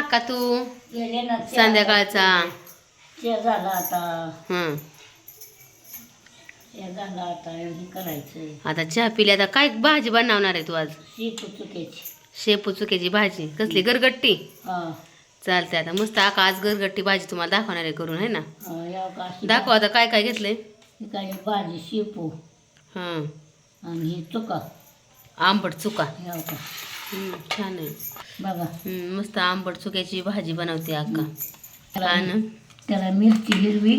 का तू? गेले ना ते संध्याकाळचा. ते झालं आता. हं ते झालं आता हे करायचं आता चहा पिली आता काय भाजी बनवणार आहे तू आज? शीत शेपू चुक्याची भाजी. कसली? गरगट्टी? हा. चालते आता. मस्त आका आज गरगट्टी भाजी तुम्हाला दाखवणार आहे करून आहे ना? हा, या का अशी दाखव आता काय काय घेतलंय. ही काय भाजी शेपू. हं आणि ही चुका. आंबट चुका. या का छान आहे. बघा. मस्त आंबट चुक्याची भाजी बनवते आका त्याला हा ना त्याला मिरची हिरवी.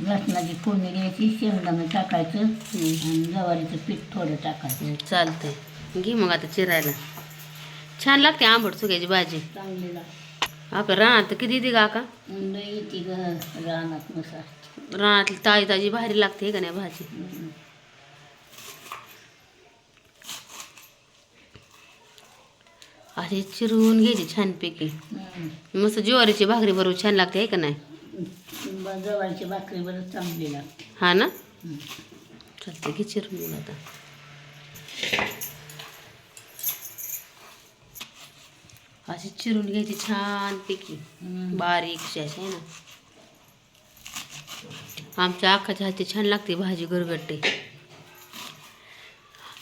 लसणाची फोडणी द्यायची शेंगदाणा टाकायचं. आणि जवारीचं पीठ थोडं टाकायचं. चालतंय. घे मग आता चिरायला. छान लागते आंबट चुक्याची भाजी. चांगली लागते. आपल्या रानात किती येते का लई येते ग रानात नुसार रानातली ताजी ताजी भारी लागते हे का नाही भाजी? हम्म. अशी चिरून घ्यायची छानपैकी हम्म. मस्त ज्वारीची भाकरी बरोबर छान लागते आहे का नाही भाकरी चांगली लागते हा ना हम्म. चालते घे चिरून आता अशी चिरून घ्यायची छानपैकी हम्म. बारीकशी अशी आहे ना आमच्या आखाच्या हाती छान लागते भाजी गरगट्टे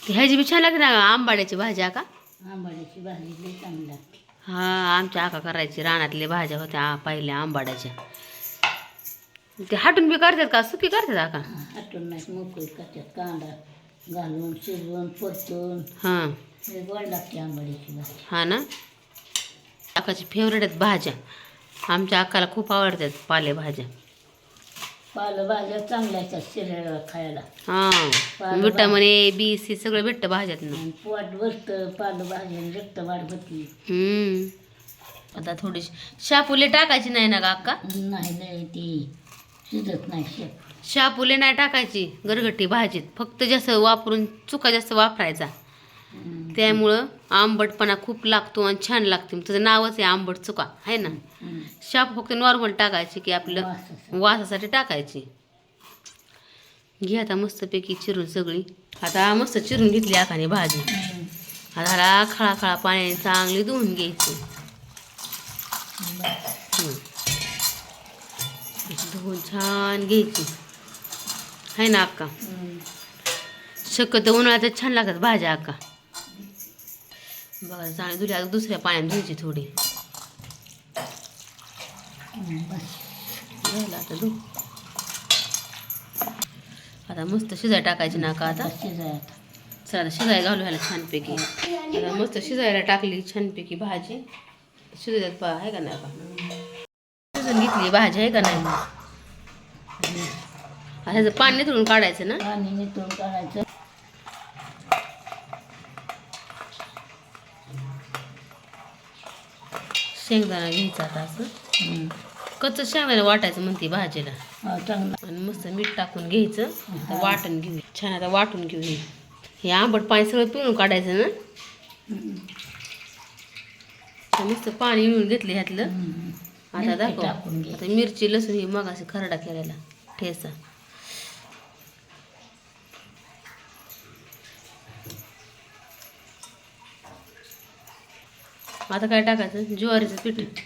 ती ह्याची बी छान लागते ना आंबाड्याची भाजी आका आंबाड्याची भाजी लई चांगली लागते. हा आमच्या आका करायची रानातल्या भाज्या होत्या पहिल्या आंबाड्याच्या. ते हाटून बी करतात का? सुकी करतात आका? हटून नाही मोकळी करतात कांदा घालून शिजवून परतून. हां. लई गोड लागते आंबाड्याची भाजी. हा ना? आकाची फेवरेट आहेत भाज्या. आमच्या आकाला खूप आवडतात पालेभाज्या. पालेभाज्या चांगल्या असतात शरीराला खायला. हां विटामिन ए बी सी सगळं भेटतं भाज्यातनं. आणि पोट बसतं पालेभाज्या रक्त वाढ होती हम्म. आता थोडीशी शापुले टाकायची नाही ना का अक्का नाही लई ती शिजत नाही शेप. शापुले नाही टाकायची गरगट्टी भाजीत. फक्त जास्त वापरून चुका जास्त वापरायचा. हम्म. त्यामुळं आंबटपणा खूप लागतो आणि छान लागते. तुझं नावच आहे आंबट चुका आहे ना. शाप फक्त नॉर्मल टाकायची की आपलं. वासासाठी. टाकायची. घे आता मस्तपैकी चिरून सगळी. आता मस्त चिरून घेतली आखाने भाजी. आता ह्याला खळा खळा पाण्याने चांगली धुवून घ्यायची. धुवून छान घ्यायची. आहे ना अक्का. शक्यतो उन्हाळ्यात छान लागतात भाज्या अक्का बघा चांगली धुली आता दुसऱ्या पाण्यात धुवायची थोडी. झालं आता धु आता मस्त शिजाय टाकायची ना का आता आता. शिजायला चला शिजायला घालू ह्याला छानपैकी. आता मस्त शिजायला टाकली छानपैकी भाजी. शिजत पा आहे का नाही का शिजून घेतली भाजी आहे का नाही? ह्याचं पाणी निथळून काढायचं ना? पाणी निथळून काढायचं. शेंगदाणा घ्यायचा आता असं. कच्चं शेंगदाणा वाटायचं म्हणते भाजीला. आणि मस्त मीठ टाकून घ्यायचं. वाटण घेऊ छान आता वाटून घेऊ हे. हे आंबट पाणी सगळं पिळून काढायचं ना. मस्त पाणी मिळून घेतलं ह्यातलं. आता दाखव. आता मिरची लसूण ही मग असे खरडा केलेला ठेचा. आता काय टाकायचं? ज्वारीचं पीठ.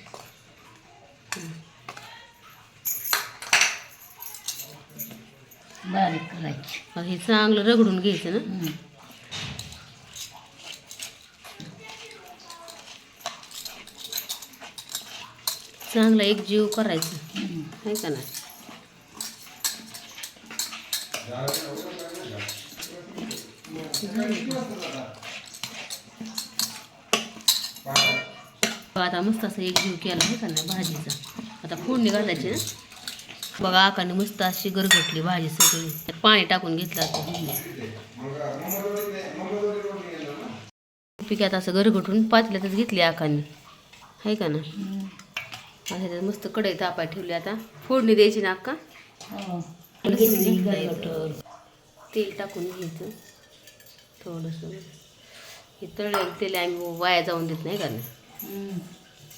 बारीक करायची. हे चांगलं रगडून घ्यायचं ना. चांगलं एक जीव करायचं. आहे का नाही? आता मस्त असं एक जीव केला आहे का नाही भाजीचा. आता फोडणी घालायची ना बघा आकाने मस्त अशी गरगटली भाजी सगळी. त्यात पाणी टाकून घेतलं आता पिकात असं गरगटून पातल्यातच घेतली आकाने. आहे का ना. आता मस्त कढई तापाय ठेवली आता. फोडणी द्यायची ना अक्का? हो. तेल टाकून घ्यायचं. थोडंसं. हे तळलेलं तेल आम्ही वाया जाऊन देत नाही का.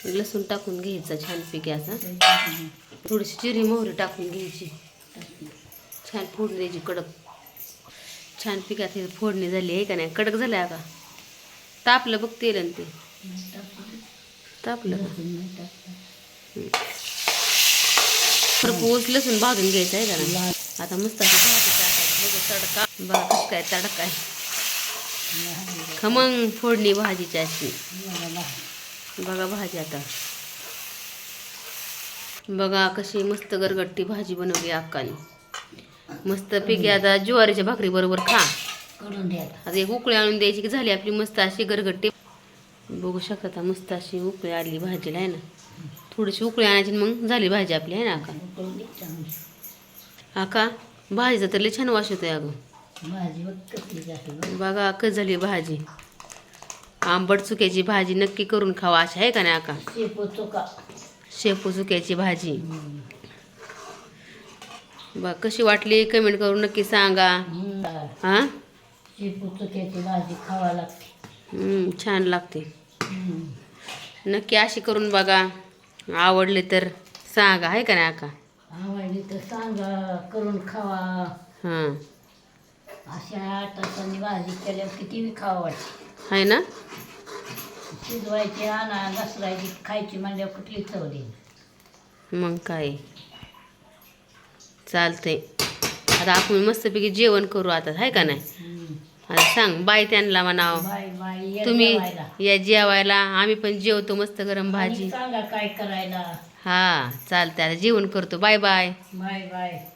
लसूण टाकून घ्यायचं छानपैकी असा. थोडीशी जिरी मोहरी टाकून घ्यायची. छान फोडणी द्यायची कडक. छान पिकात हे फोडणी झाली आहे का नाही? कडक झाली आहे का तापलं बघ तेल आणि ते. तापलं का? लसूण नाही भाजून घ्यायचं आहे का ना लाल. आता मस्त तडका. बघा काय तडका आहे. खमंग फोडणी भाजीची अशी. बघा भाजी आता. बघा कशी मस्त गरगट्टी भाजी बनवली अक्काने. मस्त पैकी आता ज्वारीच्या भाकरी बरोबर खा. आता. एक उकळी आणून द्यायची की झाली आपली मस्त अशी गरगट्टी. बघू शकता मस्त अशी उकळी आली भाजीला आहे ना? थोडीशी उकळी आणायची आणि मग झाली भाजी आपली आहे ना चांगली. अक्का भाजीचा तर लय छान वास येतोय अगं. बघ कस झाली भाजी. आंबट चुक्याची भाजी नक्की करून खावा अशी आहे का नाही अक्का शेपू चोका. शेपू चुक्याची भाजी. बघ कशी वाटली कमेंट करून नक्की सांगा. हां? शेपू चोक्याची भाजी खावा लागते. हम्म, छान लागते. नक्की अशी करून बघा. आवडले तर सांगा आहे का नाही अक्का आवडली तर सांगा करून खावा. हां. अशा तासांनी भाजी केल्यावर किती बी खावा वाटते. आहे ना? शिजवायची आणा घसरायची खायची म्हणल्यावर कुठली मग काय? चालतंय. आता आपण मस्तपैकी जेवण करू आता आहे का नाही. आता सांग बाय त्यांना म्हणाव. बाय बाय ये तुम्ही जेवायला. या जेवायला आम्ही पण जेवतो मस्त गरम भाजी. सांगा काय करायला. हा चालतंय आता जेवण करतो. Bye bye. Bye bye.